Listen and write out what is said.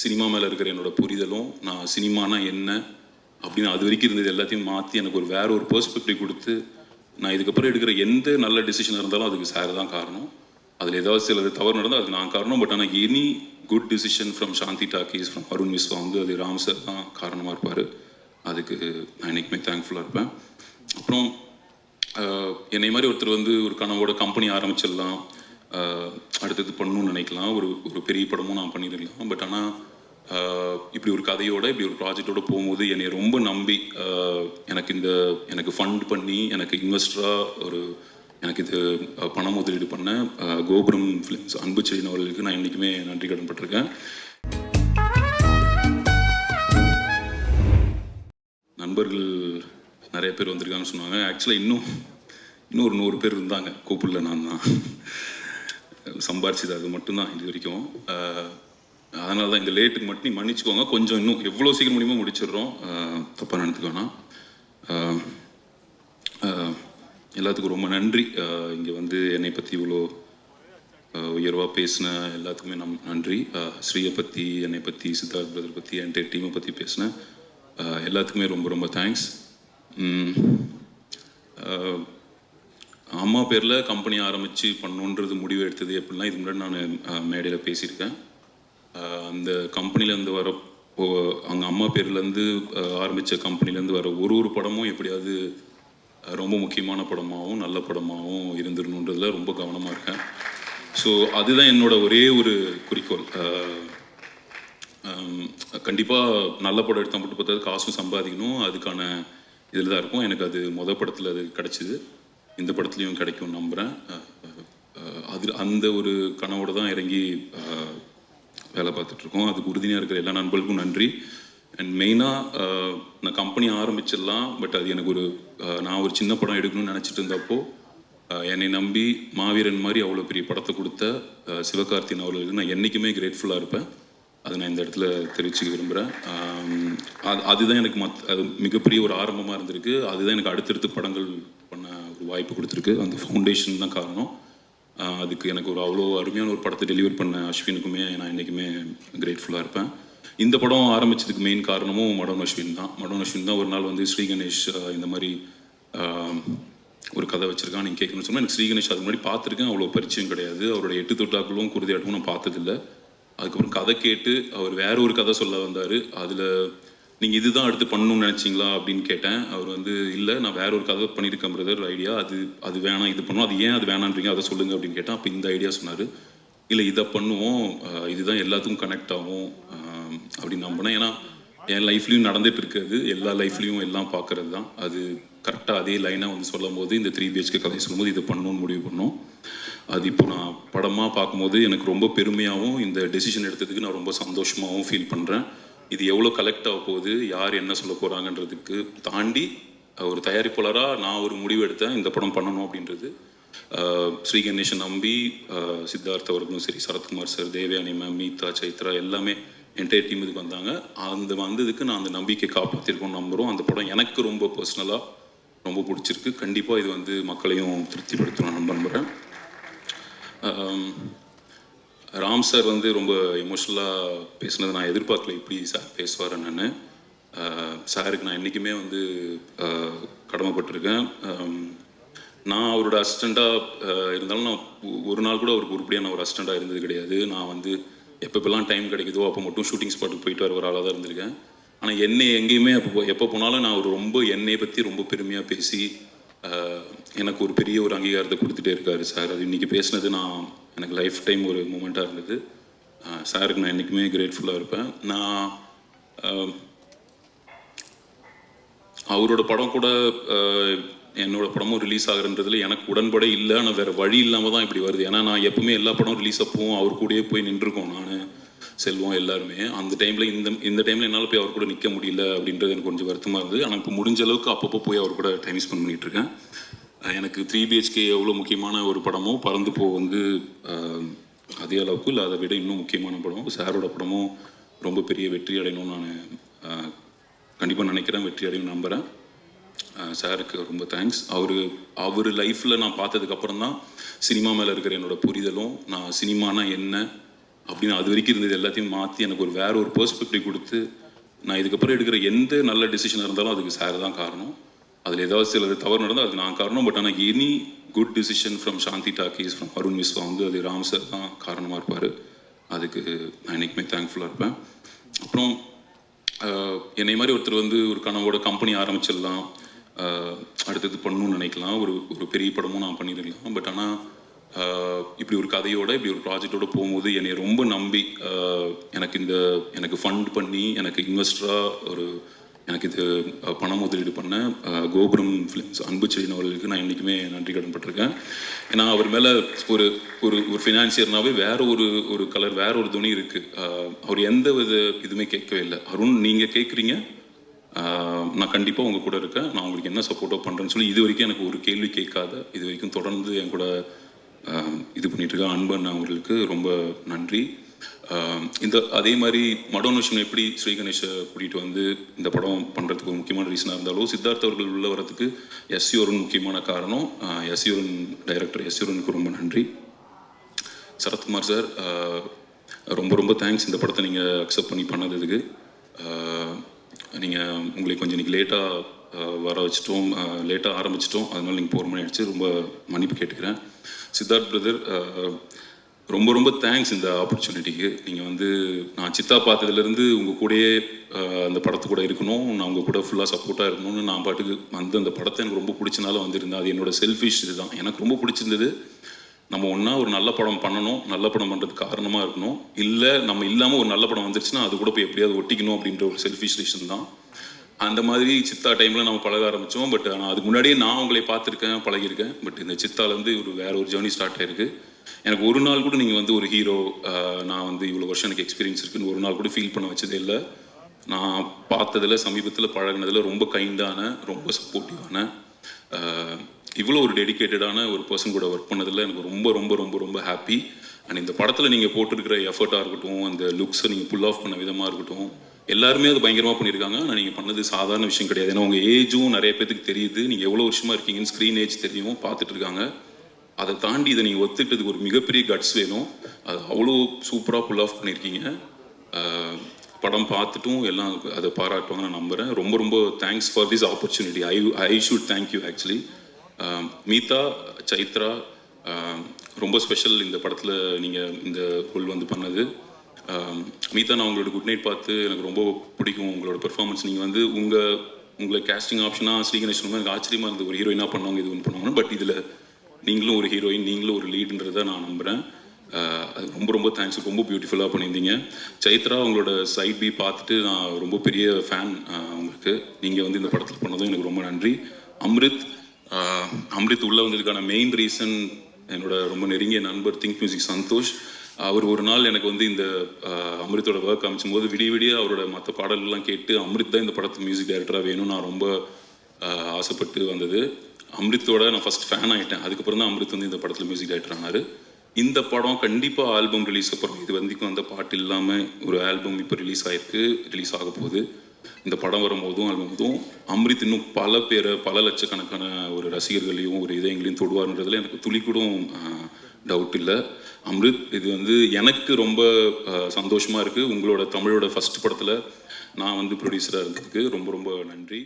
Cinema மேலே இருக்கிற என்னோட புரிதலும் நான் சினிமானா என்ன அப்படின்னு அது வரைக்கும் இருந்தது எல்லாத்தையும் மாற்றி எனக்கு ஒரு வேற ஒரு பெர்ஸ்பெக்டிவ் கொடுத்து நான் இதுக்கப்புறம் எடுக்கிற எந்த நல்ல டிசிஷன் இருந்தாலும் அதுக்கு சார் தான் காரணம். அதில் ஏதாவது சிலது தவறு நடந்தால் அதுக்கு நான் காரணம். பட் ஆனால் any good decision from Shanthi talkies from Arun மிஸ்வா வந்து அது ராம் சார் தான் காரணமாக இருப்பார். அதுக்கு நான் என்றைக்குமே தேங்க்ஃபுல்லாக இருப்பேன். அப்புறம் என்னை மாதிரி ஒருத்தர் வந்து ஒரு கனவோட கம்பெனி ஆரம்பிச்சிடலாம். அடுத்தது பண்ணணும்னு நினைக்கலாம். ஒரு ஒரு பெரிய படமும் நான் பண்ணிடலாம் பட் ஆனால் இப்படி ஒரு கதையோட இப்படி ஒரு ப்ராஜெக்டோட போகும்போது என்னை ரொம்ப நம்பி எனக்கு இந்த எனக்கு ஃபண்ட் பண்ணி எனக்கு இன்வெஸ்டராக ஒரு எனக்கு இது பணம் பண முதலீடு பண்ண கோபுரம் ஃபிலிம்ஸ் அன்பு செயின் அவர்களுக்கு நான் என்றைக்குமே நன்றி கடன் பட்டிருக்கேன் நண்பர்கள் நிறைய பேர் வந்திருக்காங்கன்னு சொன்னாங்க. ஆக்சுவலாக இன்னும் இன்னும் ஒரு நூறு பேர் இருந்தாங்க. கூப்பிடல நான் தான் சம்பாரிச்சது அது மட்டும்தான் இது வரைக்கும். அதனால தான் இந்த லேட்டுக்கு மட்டும் நீ மன்னிச்சுக்கோங்க. கொஞ்சம் இன்னும் எவ்வளோ சீக்கிரம் முடியுமோ முடிச்சிடுறோம். தப்பாக நினைத்துக்க எல்லாத்துக்கும் ரொம்ப நன்றி. இங்கே வந்து என்னை பற்றி இவ்வளோ உயர்வாக பேசின எல்லாத்துக்குமே நம் நன்றி. ஸ்ரீயை பற்றி என்னை பற்றி சித்தார்த் பிரதர் பற்றி என் டீமை பற்றி பேசின எல்லாத்துக்குமே ரொம்ப ரொம்ப தேங்க்ஸ் அம்மா பேரில் கம்பெனி ஆரம்பித்து பண்ணணுன்றது முடிவு எடுத்தது எப்படின்னா இதுக்கு முன்னாடி நான் மேடையில் பேசியிருக்கேன். அந்த கம்பெனிலேருந்து வர அங்கே அம்மா பேர்லேருந்து ஆரம்பித்த கம்பெனிலேருந்து வர ஒரு ஒரு படமும் எப்படியாவது ரொம்ப முக்கியமான படமாகவும் நல்ல படமாகவும் இருந்துடணுன்றதுல ரொம்ப கவனமாக இருக்கேன். ஸோ அதுதான் என்னோட ஒரே ஒரு குறிக்கோள். கண்டிப்பாக நல்ல படம் எடுத்தால் மட்டும் பார்த்தா காசும் சம்பாதிக்கணும். அதுக்கான இதில் தான் இருக்கும். எனக்கு அது மொதல் படத்தில் அது கிடச்சிது. இந்த படத்துலையும் கிடைக்கும் நம்புகிறேன் அது அந்த ஒரு கனவோடு தான் இறங்கி வேலை பார்த்துட்ருக்கோம் அதுக்கு உறுதியாக இருக்கிற எல்லா நண்பர்களுக்கும் நன்றி. அண்ட் மெயினாக நான் கம்பெனி ஆரம்பிச்சிடலாம். பட் அது எனக்கு ஒரு நான் ஒரு சின்ன படம் எடுக்கணும்னு நினச்சிட்டு இருந்தப்போ என்னை நம்பி மாவீரன் மாதிரி அவ்வளோ பெரிய படத்தை கொடுத்த அஹ், அவர்களுக்கு நான் என்றைக்குமே கிரேட்ஃபுல்லாக இருப்பேன். அதை நான் இந்த இடத்துல தெரிவிச்சுக்க விரும்புகிறேன் அது அதுதான் எனக்கு மத் அது மிகப்பெரிய ஒரு ஆரம்பமாக இருந்திருக்கு. அதுதான் எனக்கு அடுத்தடுத்து படங்கள் பண்ண வாய்ப்பு கொடுத்துருக்கு. அந்த ஃபவுண்டேஷன் தான் காரணம். அதுக்கு எனக்கு ஒரு அவ்வளோ அருமையான ஒரு படத்தை டெலிவர் பண்ண அஸ்வினுக்குமே நான் என்றைக்குமே கிரேட்ஃபுல்லாக இருப்பேன். இந்த படம் ஆரம்பிச்சதுக்கு மெயின் காரணமும் மடோன் அஸ்வின் தான். மடோன் அஸ்வின் தான் ஒரு நாள் வந்து ஸ்ரீ கணேஷ் இந்த மாதிரி ஒரு கதை வச்சிருக்கான் நீங்கள் கேட்கணும்னு சொன்னால் எனக்கு ஸ்ரீ கணேஷ் அதுக்கு முன்னாடி பார்த்துருக்கேன். அவ்வளோ பரிச்சயம் கிடையாது. அவரோட எட்டு தொட்டாக்களும் குருதியாட்டமும் நான் பார்த்ததில்ல. அதுக்கப்புறம் கதை கேட்டு அவர் வேற ஒரு கதை சொல்ல வந்தார். அதில் நீங்கள் இதுதான் அடுத்து பண்ணணும்னு நினச்சிங்களா அப்படின்னு கேட்டேன். அவர் வந்து இல்லை நான் வேற ஒரு கதை பண்ணியிருக்கேன் பிரதர் ஐடியா அது அது வேணாம் இது பண்ணுவோம் அது ஏன் அது வேணான்றீங்க? அதை சொல்லுங்கள் அப்படின்னு கேட்டேன். அப்போ இந்த ஐடியா சொன்னார். இல்லை இதை பண்ணுவோம். இதுதான் எல்லாத்துக்கும் கனெக்ட் ஆகும். அப்படின்னு நம்பினேன். ஏன்னா என் லைஃப்லையும் நடந்துட்டு இருக்காது எல்லா லைஃப்லையும் எல்லாம் பார்க்கறது தான். அது கரெக்டாக அதே லைனாக வந்து சொல்லும் போது இந்த த்ரீ பிஹெச்கே கதை சொல்லும்போது இதை பண்ணணும்னு முடிவு பண்ணோம். அது இப்போ நான் படமாக பார்க்கும்போது எனக்கு ரொம்ப பெருமையாகவும் இந்த டெசிஷன் எடுத்ததுக்கு நான் ரொம்ப சந்தோஷமாகவும் ஃபீல் பண்ணுறேன் இது எவ்வளோ கலெக்ட் ஆக போகுது யார் என்ன சொல்ல போகிறாங்கன்றதுக்கு தாண்டி ஒரு தயாரிப்பாளராக நான் ஒரு முடிவு எடுத்தேன் இந்த படம் பண்ணணும் அப்படின்றது. ஸ்ரீகணேஷன் ஸ்ரீ கணேசன் நம்பி ஆஹ் சித்தார்த் அவர்களும் சரி சரத்குமார் சார் தேவயானி மேம் மீதா சைத்ரா எல்லாமே என்டையர் டீம் இதுக்கு வந்தாங்க. அந்த வந்ததுக்கு நான் அந்த நம்பிக்கை காப்பாற்றிருக்கோம் நம்புகிறோம் அந்த படம் எனக்கு ரொம்ப பர்சனலாக ரொம்ப பிடிச்சிருக்கு. கண்டிப்பாக இது வந்து மக்களையும் திருப்திப்படுத்தணும் நான் நம்புகிறேன் ராம் சார் வந்து ரொம்ப எமோஷ்னலாக பேசினது நான் எதிர்பார்க்கல இப்படி சார் பேசுவார் நான் சாருக்கு நான் என்றைக்குமே வந்து கடமைப்பட்டிருக்கேன். நான் அவரோட அசிஸ்டண்ட்டாக இருந்தாலும் நான் ஒரு நாள் கூட அவருக்கு உருப்படியாக நான் ஒரு அசிஸ்டண்ட்டாக இருந்தது கிடையாது. நான் வந்து எப்பப்பெல்லாம் டைம் கிடைக்குதோ அப்போ மட்டும் ஷூட்டிங் ஸ்பாட்டுக்கு போயிட்டு வர ஒரு ஆளாக தான் இருந்திருக்கேன். ஆனால் என்னை எங்கேயுமே அப்போ எப்போ போனாலும் நான் ஒரு ரொம்ப என்னையை பற்றி ரொம்ப பெருமையாக பேசி எனக்கு ஒரு பெரிய ஒரு அங்கீகாரத்தை கொடுத்துட்டே இருக்காரு சார். அது இன்றைக்கி பேசினது நான் எனக்கு லைஃப் டைம் ஒரு மூமெண்ட்டாக இருந்தது. சாருக்கு நான் என்றைக்குமே கிரேட்ஃபுல்லாக இருப்பேன். நான் அவரோட படம் கூட என்னோடய என்னோட படமும் ரிலீஸ் ஆகுறன்றதுல எனக்கு உடன்படை இல்லை. ஆனால் வேறு வழி இல்லாமல் தான் இப்படி வருது. ஏன்னா நான் எப்பவுமே எல்லா படம் ரிலீஸ் அப்பவும் அவர் கூடயே போய் நின்றுருக்கோம் நான் செல்வம் எல்லாருமே. அந்த டைமில் இந்த இந்த டைமில் என்னால் போய் அவர் கூட நிற்க முடியல அப்படின்றது எனக்கு கொஞ்சம் வருத்தமாக இருந்தது. ஆனால் இப்போ முடிஞ்ச அளவுக்கு அப்பப்போ போய் அவர் கூட டைம் ஸ்பெண்ட் பண்ணிகிட்ருக்கேன் எனக்கு த்ரீ பிஹெச்கே எவ்வளோ முக்கியமான ஒரு படமோ பறந்து போ வந்து அதே அளவுக்கு இல்லை அதை விட இன்னும் முக்கியமான படம் சாரோட படமும் ரொம்ப பெரிய வெற்றி அடையணும்னு நான் கண்டிப்பாக நினைக்கிறேன். வெற்றி அடையும் நம்புகிறேன் சாருக்கு ரொம்ப தேங்க்ஸ் அவர் அவர் லைஃப்பில் நான் பார்த்ததுக்கப்புறம் தான் சினிமா மேலே இருக்கிற என்னோட புரிதலும் நான் சினிமானா என்ன அப்படின்னு அது வரைக்கும் இருந்தது எல்லாத்தையும் மாற்றி எனக்கு ஒரு வேற ஒரு பெர்ஸ்பெக்டிவ் கொடுத்து நான் இதுக்கப்புறம் எடுக்கிற எந்த நல்ல டிசிஷனாக இருந்தாலும் அதுக்கு சார் தான் காரணம். அதில் ஏதாவது சில தவறு நடந்தால் அதுக்கு நான் காரணம். பட் ஆனால் any good decision from Shanthi talkies from Arun மிஸ்வா வந்து அது ராம் சார் தான் காரணமாக இருப்பார். அதுக்கு நான் என்றைக்குமே தேங்க்ஃபுல்லாக இருப்பேன். அப்புறம் என்னை மாதிரி ஒருத்தர் வந்து ஒரு கனவோட கம்பெனி ஆரம்பிச்சிடலாம். அடுத்தது பண்ணணும்னு நினைக்கலாம். ஒரு ஒரு பெரிய படமும் நான் பண்ணியிருக்கலாம் பட் ஆனால் இப்படி ஒரு கதையோட இப்படி ஒரு ப்ராஜெக்டோட போகும்போது என்னை ரொம்ப நம்பி எனக்கு இந்த எனக்கு ஃபண்ட் பண்ணி எனக்கு இன்வெஸ்டராக ஒரு எனக்கு இது பண முதலீடு பண்ண கோபுரம் ஃபிலிம்ஸ் அன்பு அவர்களுக்கு நான் என்றைக்குமே நன்றி கடன் பட்டிருக்கேன். ஏன்னா அவர் மேலே ஒரு ஒரு ஒரு ஃபினான்சியர்னாவே வேற ஒரு ஒரு கலர் வேற ஒரு துணி இருக்குது அவர் எந்த வித இதுவுமே கேட்கவே இல்லை. அருண் நீங்கள் கேட்குறீங்க நான் கண்டிப்பாக உங்கள் கூட இருக்கேன். நான் உங்களுக்கு என்ன சப்போர்ட்டோ பண்ணுறேன்னு சொல்லி இது வரைக்கும் எனக்கு ஒரு கேள்வி கேட்காத இது வரைக்கும் தொடர்ந்து என் கூட இது பண்ணிட்டு இருக்க அன்பன் அவர்களுக்கு ரொம்ப நன்றி. இந்த அதே மாதிரி மடோனோஷன் எப்படி ஸ்ரீ கணேஷை கூட்டிகிட்டு வந்து இந்த படம் பண்ணுறதுக்கு ஒரு முக்கியமான ரீசனாக இருந்தாலும் சித்தார்த் அவர்கள் உள்ள வரதுக்கு எஸ் யோரன் முக்கியமான காரணம். எஸ் யோரன் டைரக்டர் எஸ் யோரனுக்கு ரொம்ப நன்றி. சரத்குமார் சார் ரொம்ப ரொம்ப தேங்க்ஸ் இந்த படத்தை நீங்கள் அக்செப்ட் பண்ணி பண்ணதுக்கு. நீங்கள் உங்களுக்கு கொஞ்சம் இன்றைக்கி லேட்டாக வர வச்சிட்டோம். லேட்டாக ஆரம்பிச்சிட்டோம். அதனால நீங்கள் போகிற மணி ஆயிடுச்சு. ரொம்ப மன்னிப்பு கேட்டுக்கிறேன். சித்தார்த் பிரதர் ரொம்ப ரொம்ப தேங்க்ஸ் இந்த ஆப்பர்ச்சுனிட்டிக்கு நீங்கள் வந்து நான் சித்தா பார்த்ததுலேருந்து உங்கள் கூடயே அந்த படத்து கூட இருக்கணும். நான் உங்கள் கூட ஃபுல்லாக சப்போர்ட்டாக இருக்கணும்னு நான் பாட்டுக்கு வந்து அந்த படத்தை எனக்கு ரொம்ப பிடிச்சனால வந்திருந்தேன். அது என்னோட செல்ஃபிஷ் இதுதான். எனக்கு ரொம்ப பிடிச்சிருந்தது நம்ம ஒன்றா ஒரு நல்ல படம் பண்ணணும் நல்ல படம் பண்ணுறதுக்கு காரணமாக இருக்கணும். இல்லை நம்ம இல்லாமல் ஒரு நல்ல படம் வந்துருச்சுன்னா அது கூட போய் எப்படியாவது ஒட்டிக்கணும் அப்படின்ற ஒரு செல்ஃபிஷ் ரீசன் தான். அந்த மாதிரி சித்தா டைமில் நம்ம பழக ஆரம்பித்தோம் பட் ஆனால் அதுக்கு முன்னாடியே நான் உங்களை பார்த்துருக்கேன் பழகியிருக்கேன். பட் இந்த சித்தாலேருந்து ஒரு வேற ஒரு ஜேர்னி ஸ்டார்ட் ஆயிருக்கு. எனக்கு ஒரு நாள் கூட நீங்கள் வந்து ஒரு ஹீரோ நான் வந்து இவ்வளோ வருஷம் எனக்கு எக்ஸ்பீரியன்ஸ் இருக்குன்னு ஒரு நாள் கூட ஃபீல் பண்ண வச்சதே இல்லை. நான் பார்த்ததில் சமீபத்தில் பழகினதில் ரொம்ப கைண்டான ரொம்ப சப்போர்ட்டிவான இவ்வளோ ஒரு டெடிகேட்டடான ஒரு பர்சன் கூட ஒர்க் பண்ணதில் எனக்கு ரொம்ப ரொம்ப ரொம்ப ரொம்ப ஹாப்பி அண்ட் இந்த படத்தில் நீங்கள் போட்டிருக்கிற எஃபர்ட்டாக இருக்கட்டும் அந்த லுக்ஸை நீங்கள் புல் ஆஃப் பண்ண விதமாக இருக்கட்டும் எல்லாருமே அது பயங்கரமாக பண்ணியிருக்காங்க. ஆனால் நீங்கள் பண்ணது சாதாரண விஷயம் கிடையாது. ஏன்னா உங்கள் ஏஜும் நிறைய பேத்துக்கு தெரியுது. நீங்கள் எவ்வளோ வருஷமாக இருக்கீங்கன்னு ஸ்க்ரீன் ஏஜ் தெரியும் பார்த்துட்டு இருக்காங்க. அதை தாண்டி இதை நீங்கள் ஒத்துக்கிட்டதுக்கு ஒரு மிகப்பெரிய கட்ஸ் வேணும். அது அவ்வளோ சூப்பராக புல் ஆஃப் பண்ணியிருக்கீங்க படம் பார்த்துட்டும் எல்லாம் அதை பாராட்டுவாங்க நான் நம்புகிறேன் ரொம்ப ரொம்ப thanks for this opportunity I I should thank you actually Meetha Chaitra ரொம்ப ஸ்பெஷல் இந்த படத்தில் நீங்கள் இந்த ரோல் வந்து பண்ணது. மீதா நான் உங்களோட குட் நைட் பார்த்து எனக்கு ரொம்ப பிடிக்கும் உங்களோட பெர்ஃபார்மன்ஸ் நீங்கள் வந்து உங்கள் உங்களை கேஸ்டிங் ஆப்ஷனாக ஸ்ரீகணேஷ் ரொம்ப எனக்கு ஆச்சரியமாக இருந்தது. ஒரு ஹீரோயினாக பண்ணவங்க இது ஒன்று பண்ணுவாங்க பட் இதில் நீங்களும் ஒரு ஹீரோயின் நீங்களும் ஒரு லீடுன்றதை நான் நம்புகிறேன் அது ரொம்ப ரொம்ப தேங்க்ஸ் ரொம்ப பியூட்டிஃபுல்லாக பண்ணியிருந்தீங்க. சைத்ரா உங்களோட சைட் பி பார்த்துட்டு நான் ரொம்ப பெரிய ஃபேன் உங்களுக்கு. நீங்கள் வந்து இந்த படத்தில் பண்ணதும் எனக்கு ரொம்ப நன்றி. அம்ரித் அம்ரித் உள்ளே வந்ததுக்கான மெயின் ரீசன் என்னோட ரொம்ப நெருங்கிய நண்பர் திங்க் மியூசிக் சந்தோஷ். அவர் ஒரு நாள் எனக்கு வந்து இந்த ஆஹ் அம்ரித்தோட ஒர்க் அமைச்சும் போது விடிய விடிய அவரோட மற்ற பாடல்கள்லாம் கேட்டு அம்ரித் தான் இந்த படத்து மியூசிக் டைரக்டராக வேணும் நான் ரொம்ப ஆசைப்பட்டு வந்தது. அம்ரித்தோட நான் ஃபஸ்ட் ஃபேன் ஆகிட்டேன் அதுக்கப்புறம் தான் அம்ரித் வந்து இந்த படத்தில் மியூசிக் டைரக்டர் ஆனார். இந்த படம் கண்டிப்பாக ஆல்பம் ரிலீஸ் அப்புறம் இது வரைக்கும் அந்த பாட்டு இல்லாமல் ஒரு ஆல்பம் இப்போ ரிலீஸ் ஆகிருக்கு ரிலீஸ் ஆக போகுது. இந்த படம் வரும்போதும் ஆல்பம் போதும் அம்ரித் இன்னும் பல பேரை பல லட்சக்கணக்கான ஒரு ரசிகர்களையும் ஒரு இதயங்களையும் தொடுவார்ன்றதுல எனக்கு துளி கூட டவுட் இல்லை. அம்ரித் இது வந்து எனக்கு ரொம்ப சந்தோஷமாக இருக்குது உங்களோட தமிழோட ஃபஸ்ட் படத்தில் நான் வந்து ப்ரொடியூசராக இருந்ததுக்கு ரொம்ப ரொம்ப நன்றி.